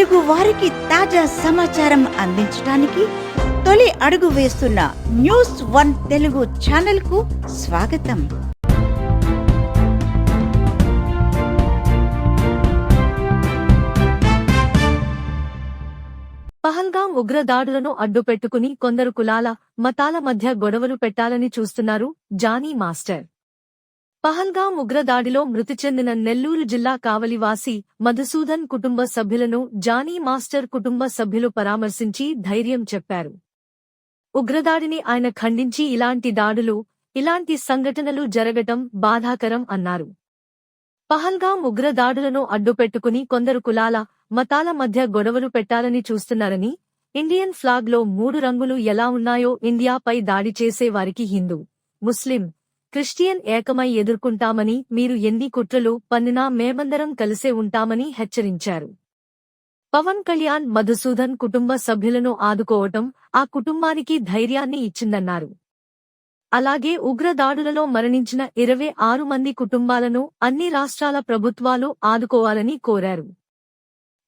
తెలుగు వారికి తాజా సమాచారం అందించడానికి తొలి అడుగు వేస్తున్న న్యూస్ వన్ తెలుగు ఛానల్కు స్వాగతం. పహల్గాం ఉగ్రదాడులను అడ్డుపెట్టుకుని కొందరు కులాల మతాల మధ్య గొడవలు పెట్టాలని చూస్తున్నారు జానీ మాస్టర్. పహల్గాం ఉగ్రదాడిలో మృతి చెందిన నెల్లూరు జిల్లా కావలివాసి మధుసూదన్ కుటుంబ సభ్యులను జానీ మాస్టర్ కుటుంబ సభ్యులు పరామర్శించి ధైర్యం చెప్పారు. ఉగ్రదాడిని ఆయన ఖండించి ఇలాంటి దాడులు ఇలాంటి సంఘటనలు జరగటం బాధాకరం అన్నారు. పహల్గాం ఉగ్రదాడులను అడ్డుపెట్టుకుని కొందరు కులాల మతాల మధ్య గొడవలు పెట్టాలని చూస్తున్నారని ఇండియన్ ఫ్లాగ్లో మూడు రంగులు ఎలా ఉన్నాయో ఇండియాపై దాడి చేసే వారికి హిందూ ముస్లిం క్రిస్టియన్ ఏకమై ఎదుర్కొంటామని మీరు ఎన్ని కుట్రలు పన్నినా మేమందరం కలిసే ఉంటామని హెచ్చరించారు. పవన్ కళ్యాణ్ మధుసూదన్ కుటుంబ సభ్యులను ఆదుకోవటం ఆ కుటుంబానికి ధైర్యాన్ని ఇచ్చిందన్నారు. అలాగే ఉగ్రదాడులలో మరణించిన ఇరవై ఆరు మంది కుటుంబాలను అన్ని రాష్ట్రాల ప్రభుత్వాలు ఆదుకోవాలని కోరారు.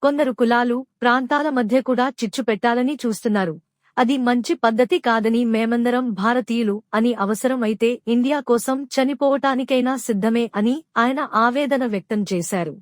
కొందరు కులాలు ప్రాంతాల మధ్య కూడా చిచ్చు పెట్టాలని చూస్తున్నారు. అది మంచి పద్ధతి కాదని మేమందరం భారతీయులు అని అవసరం అయితే ఇండియా కోసం చనిపోవటానికైనా సిద్ధమే అని ఆయన ఆవేదన వ్యక్తం చేశారు.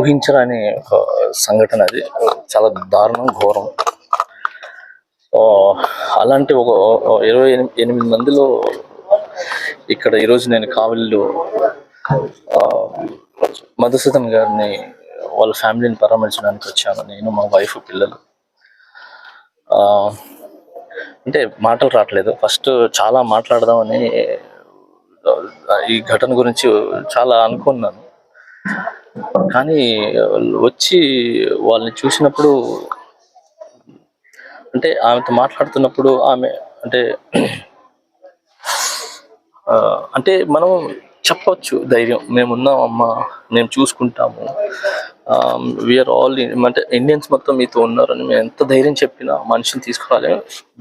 ఊహించరాని ఒక సంఘటన అది. చాలా దారుణం ఘోరం. అలాంటి ఒక ఇరవై ఎనిమిది ఎనిమిది మందిలో ఇక్కడ ఈరోజు నేను కావలిలో మధుసూదన్ గారిని వాళ్ళ ఫ్యామిలీని పరామర్శించడానికి వచ్చాను. నేను మా వైఫ్ పిల్లలు. అంటే మాటలు రావట్లేదు. ఫస్ట్ చాలా మాట్లాడదామని ఈ ఘటన గురించి చాలా అనుకున్నాను. కానీ వచ్చి వాళ్ళని చూసినప్పుడు అంటే ఆమెతో మాట్లాడుతున్నప్పుడు ఆమె అంటే అంటే మనం చెప్పొచ్చు ధైర్యం. మేమున్నాం అమ్మ మేము చూసుకుంటాము. వీఆర్ ఆల్ అంటే ఇండియన్స్ మొత్తం మీతో ఉన్నారని మేము ఎంత ధైర్యం చెప్పినా మనిషిని తీసుకురాలి.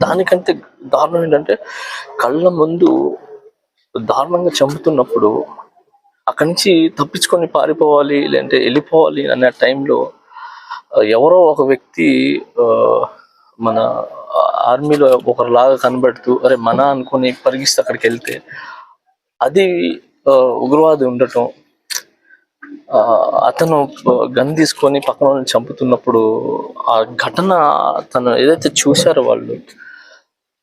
దానికంటే దారుణం ఏంటంటే కళ్ళ ముందు దారుణంగా చంపుతున్నప్పుడు అక్కడి నుంచి తప్పించుకొని పారిపోవాలి లేదంటే వెళ్ళిపోవాలి అనే టైంలో ఎవరో ఒక వ్యక్తి మన ఆర్మీలో ఒకరిలాగా కనబడుతూ అరే మన అనుకుని పరిగిస్తే అక్కడికి వెళ్తే అది ఉగ్రవాది ఉండటం అతను గన్ తీసుకొని పక్కన వాళ్ళని చంపుతున్నప్పుడు ఆ ఘటన తను ఏదైతే చూశారో వాళ్ళు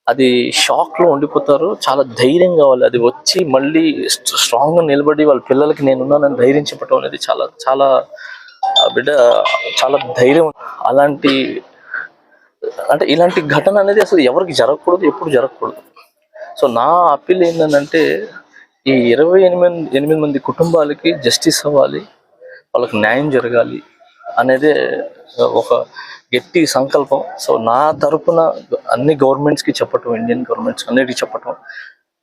అది షాక్లో ఉండిపోతారు. చాలా ధైర్యం కావాలి. అది వచ్చి మళ్ళీ స్ట్రాంగ్గా నిలబడి వాళ్ళ పిల్లలకి నేనున్నానని ధైర్యం చెప్పడం అనేది చాలా చాలా బిడ్డ చాలా ధైర్యం. అలాంటి అంటే ఇలాంటి ఘటన అనేది అసలు ఎవరికి జరగకూడదు ఎప్పుడు జరగకూడదు. సో నా అప్పీల్ ఏంటంటే ఈ ఇరవై ఎనిమిది ఎనిమిది మంది కుటుంబాలకి జస్టిస్ అవ్వాలి. వాళ్ళకి న్యాయం జరగాలి. అనేది ఒక గట్టి సంకల్పం. సో నా తరపున అన్ని గవర్నమెంట్స్కి చెప్పటం ఇండియన్ గవర్నమెంట్స్ అన్నిటికీ చెప్పటం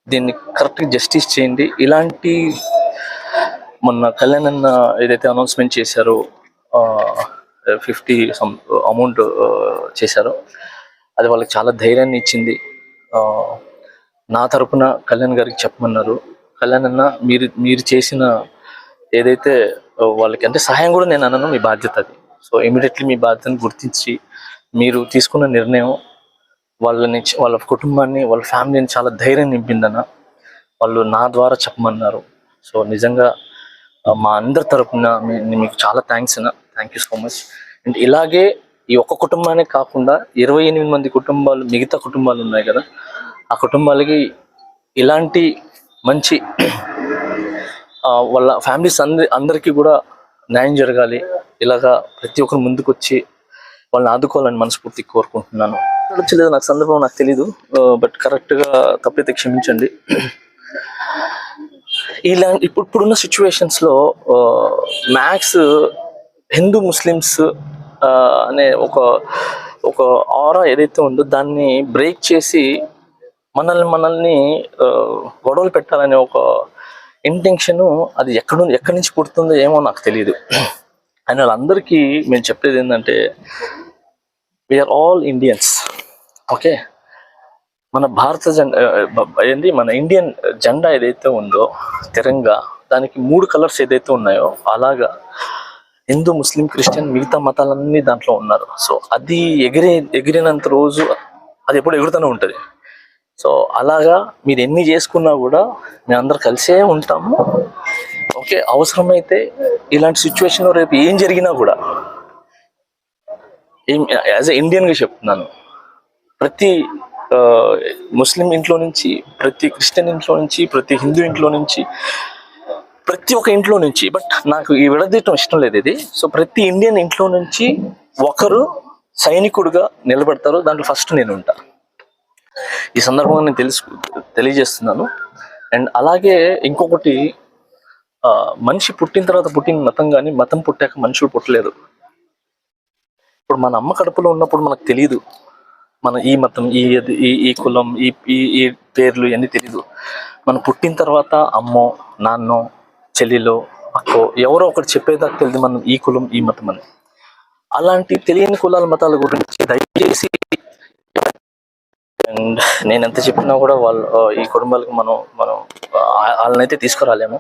దీన్ని కరెక్ట్గా జస్టిస్ చేయండి. ఇలాంటి మొన్న కళ్యాణ్ అన్న ఏదైతే అనౌన్స్మెంట్ చేశారో ఫిఫ్టీ సమ్ అమౌంట్ చేశారో అది వాళ్ళకి చాలా ధైర్యాన్ని ఇచ్చింది. నా తరపున కళ్యాణ్ గారికి చెప్పమన్నారు. కళ్యాణ్ అన్న మీరు మీరు చేసిన ఏదైతే వాళ్ళకి అంటే సహాయం కూడా నేను అన్నాను మీ బాధ్యత అది. సో ఇమీడియట్లీ మీ బాధ్యతను గుర్తించి మీరు తీసుకున్న నిర్ణయం వాళ్ళని వాళ్ళ కుటుంబాన్ని వాళ్ళ ఫ్యామిలీని చాలా ధైర్యం నింపిందన్న. వాళ్ళు నా ద్వారా చెప్పమన్నారు. సో నిజంగా మా అందరి తరపున మీ- మీకు చాలా థ్యాంక్స్ అన్న. Thank you so much and ఇలాగే ఈ ఒక్క కుటుంబానే కాకుండా ఇరవై ఎనిమిది మంది కుటుంబాలు మిగతా కుటుంబాలు ఉన్నాయి కదా. ఆ కుటుంబాలకి ఇలాంటి మంచి వాళ్ళ ఫ్యామిలీస్ అందరి అందరికీ కూడా న్యాయం జరగాలి. ఇలాగా ప్రతి ఒక్కరు ముందుకు వచ్చి వాళ్ళని ఆదుకోవాలని మనస్ఫూర్తి కోరుకుంటున్నాను. మాట్లాడచ్చలేదు నాకు సందర్భం నాకు తెలీదు. బట్ కరెక్ట్గా తప్పైతే క్షమించండి. ఇలా ఇప్పుడు ఇప్పుడున్న సిచ్యువేషన్స్లో మ్యాథ్స్ హిందూ ముస్లిమ్స్ అనే ఒక ఒక ఆరా ఏదైతే ఉందో దాన్ని బ్రేక్ చేసి మనల్ని మనల్ని గొడవలు పెట్టాలనే ఒక ఇంటెన్షన్ అది ఎక్కడ ఎక్కడి నుంచి పుడుతుందో ఏమో నాకు తెలియదు అండ్ వాళ్ళందరికీ మేము చెప్పేది ఏంటంటే వీఆర్ ఆల్ ఇండియన్స్ ఓకే? మన భారత జెండా ఏంది? మన ఇండియన్ జెండా ఏదైతే ఉందో తిరంగా దానికి మూడు కలర్స్ ఏదైతే ఉన్నాయో అలాగా హిందూ ముస్లిం క్రిస్టియన్ మిగతా మతాలన్నీ దాంట్లో ఉన్నారు. సో అది ఎగిరే ఎగిరినంత రోజు అది ఎప్పుడు ఎగురుతూనే ఉంటుంది. సో అలాగా మీరు ఎన్ని చేసుకున్నా కూడా మేము అందరు కలిసే ఉంటాము. ఓకే అవసరమైతే ఇలాంటి సిచ్యువేషన్లో రేపు ఏం జరిగినా కూడా ఏం యాజ్ ఎ ఇండియన్గా చెప్తున్నాను. ప్రతి ముస్లిం ఇంట్లో నుంచి ప్రతి క్రిస్టియన్ ఇంట్లో నుంచి ప్రతి హిందూ ఇంట్లో నుంచి ప్రతి ఒక్క ఇంట్లో నుంచి బట్ నాకు ఈ విడదీయటం ఇష్టం లేదు ఇది. సో ప్రతి ఇండియన్ ఇంట్లో నుంచి ఒకరు సైనికుడుగా నిలబడతారు. దాంట్లో ఫస్ట్ నేను ఉంటాను ఈ సందర్భంగా నేను తెలుసు తెలియజేస్తున్నాను. అండ్ అలాగే ఇంకొకటి మనిషి పుట్టిన తర్వాత పుట్టిన మతం కానీ మతం పుట్టాక మనుషులు పుట్టలేదు. ఇప్పుడు మన అమ్మ కడుపులో ఉన్నప్పుడు మనకు తెలియదు మన ఈ మతం ఈ ఈ ఈ కులం ఈ ఈ ఈ పేర్లు ఇవన్నీ తెలియదు మనం పుట్టిన తర్వాత అమ్మో నాన్నో చెల్లిలో అక్కో ఎవరో ఒకటి చెప్పేదాకా తెలియదు మనం ఈ కులం ఈ మతం అని. అలాంటి తెలియని కులాల మతాల గురించి దయచేసి అండ్ నేను ఎంత చెప్పినా కూడా వాళ్ళు ఈ కుటుంబాలకు మనం మనం వాళ్ళనైతే తీసుకురాలేము.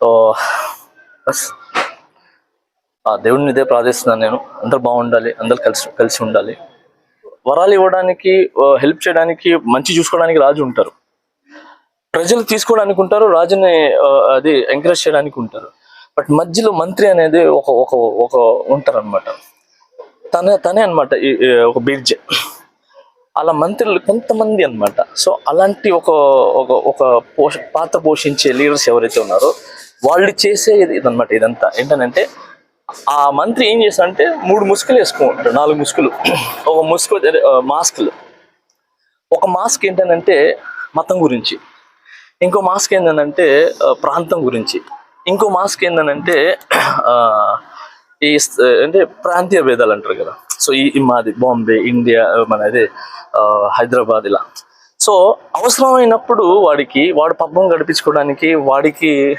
సో బస్. ఆ దేవుడిని ఇదే ప్రార్థిస్తున్నాను నేను. అందరు బాగుండాలి అందరు కలిసి కలిసి ఉండాలి. వరాలు ఇవ్వడానికి హెల్ప్ చేయడానికి మంచి చూసుకోవడానికి రాజు ఉంటారు. ప్రజలు తీసుకోవడానికి ఉంటారు రాజుని అది ఎంకరేజ్ చేయడానికి ఉంటారు. బట్ మధ్యలో మంత్రి అనేది ఒక ఒక ఒక ఉంటారు అనమాట తనే తనే అనమాట ఒక బ్రిడ్జ్ అలా మంత్రులు కొంతమంది అన్నమాట. సో అలాంటి ఒక ఒక ఒక పోష పాత్ర పోషించే లీడర్స్ ఎవరైతే ఉన్నారో వాళ్ళు చేసే ఇది ఇదంతా. ఏంటనంటే ఆ మంత్రి ఏం చేస్తాడంటే మూడు ముసుగులు వేసుకుంటారు నాలుగు ముసుగులు. ఒక ముసుగు మాస్క్లు మాస్కులు. ఒక మాస్క్ ఏంటనంటే మతం గురించి. ఇంకో మాస్క్ ఏంటనంటే ప్రాంతం గురించి. ఇంకో మాస్క్ ఏంటనంటే ఆ, ఈ స్- అంటే ప్రాంతీయ భేదాలు అంటారు కదా. సో ఈ మాది బాంబే ఇండియా మన అదే హైదరాబాద్ ఇలా. సో అవసరమైనప్పుడు వాడికి వాడు పబ్బం గడిపించుకోవడానికి వాడికి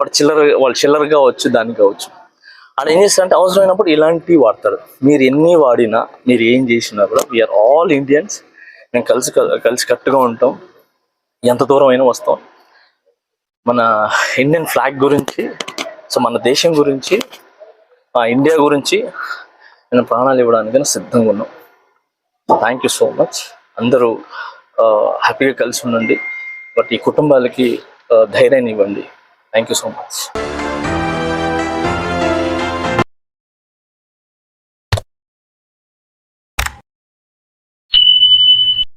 వాడు చిల్లర వాళ్ళు చిల్లర కావచ్చు దానికి కావచ్చు అలా ఏం చేస్తారంటే అవసరమైనప్పుడు ఇలాంటివి వాడతారు మీరు ఎన్ని వాడినా మీరు ఏం చేసినా కూడా వీఆర్ ఆల్ ఇండియన్స్ మేము కలిసి కలిసి కట్టుగా ఉంటాం. ఎంత దూరం అయినా వస్తాం. మన ఇండియన్ ఫ్లాగ్ గురించి సో మన దేశం గురించి ఆ ఇండియా గురించి నేను ప్రాణాలు ఇవ్వడానికి సిద్ధంగా ఉన్నాం. థ్యాంక్ యూ సో మచ్ అందరూ హ్యాపీగా కలిసి ఉండండి. బట్ ఈ కుటుంబాలకి ధైర్యాన్ని ఇవ్వండి. Thank you so much